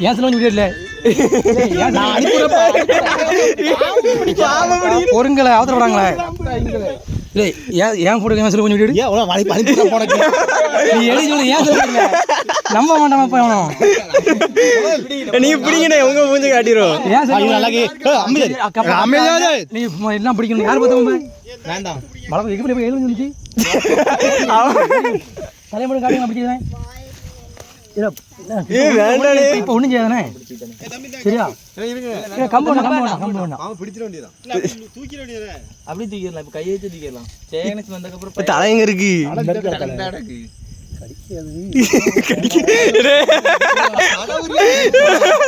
ஏன் சொல்ல வீடியோ இல்லை? பொருங்களை அவசரப்படாங்களே இல்லை? ஏன் ஏன் போட்டு ஏன் சொல்ல வீடியோ ஏன் அவ்வளோ வழி அனுப்பி போனக்கு நீ எழுதி சொல்லு ஏன் சொல்ல நம்ப மாட்டான் அப்ப அவனும் நீங்க பிடிங்கண்ணே உங்க மூஞ்ச காட்டிடுவோம் ஏன் சொல்ல நல்லா நீ எல்லாம் பிடிக்கணும். யார் பார்த்தவங்க வேண்டாம். மழை போய் எழுதி வந்துச்சு? தலைமுறை இப்போ ஒன்றும் செய்யாதானே? சரியா? ஏ, கம்பு வேண்டாம் கம்பு வேண்டாம் கம்பு வேண்டாம் அப்படி தூக்கிடலாம். இப்போ கையை வச்சு தூக்கிடலாம். சேகனஸ் வந்ததுக்கப்புறம் தலைங்க இருக்கு?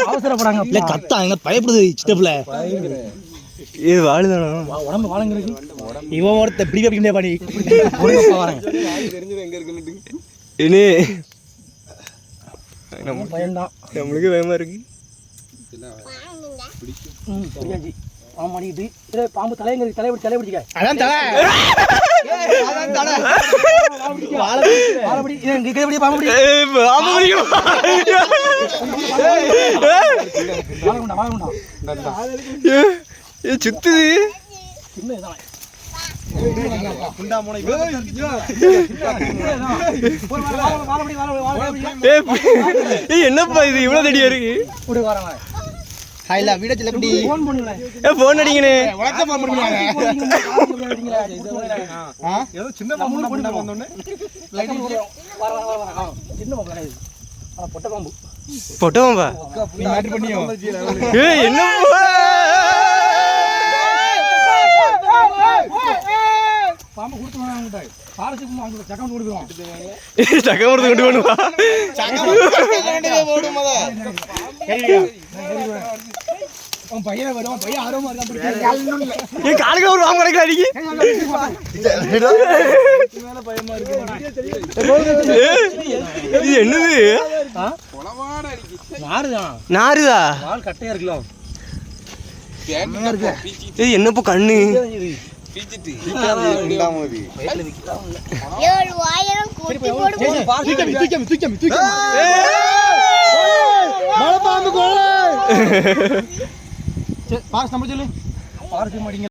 அவசரப்படாங்க இல்ல கத்தா எங்க பயப்படுது சித்தப்புல இது வாழுதானா? உடம்பு வாழங்கிறது இவன் ஒருத்த பிடிக்க பிடிக்க பண்ணி ஒழுங்கப்பா வரேன் இனி பயன்தான் நம்மளுக்கு பயமா இருக்கு. ம் சரியாச்சு பாம்பு மாட்டிக்கிட்டு பாம்பு தலையங்க தலையை பிடிச்சி தலையை பிடிச்சிக்க அதான் தலை. பிடி பிடி சுத்துது சின்ன என்னப்பா இது? இவ்வளவு தடியா இருக்கு. ஹாய்ல ஃபோன் பண்ணுங்களேன் ஏ போன் அடிங்கண்ணே உலகத்தை போக முடியாது ஏதோ சின்ன பாம்பு போட்டு வந்தோடனே வர வர வர வர சின்ன பாம்பு? தானே இது ஆனா பொட்டை பாம்பு பொட்டவம்பா நீ மேட்ரு பண்ணியோ? ஏ என்னப்பா? பாம்பு கொடுத்து வாங்கிட்ட பாரசுக்கு அவங்க சக்கம் கொடுக்குறோம். சக்கமரத்து கொண்டு பண்ணுவா அவன் பையனை வருவான் பையன் ஆர்வமா இருக்கான் ஏ காலுக்கு ஒரு கிடைக்கல அடிக்கி. இது என்னது? நாருதான் நாருதா வால் கட்டையா இருக்கலாம். ஏய் என்னப்பா கண்ணு? ஏழு ஆயிரம் கூட்டி போடுவோம். பாரசு நம்ம சொல்லு. பாரசு மாட்டீங்க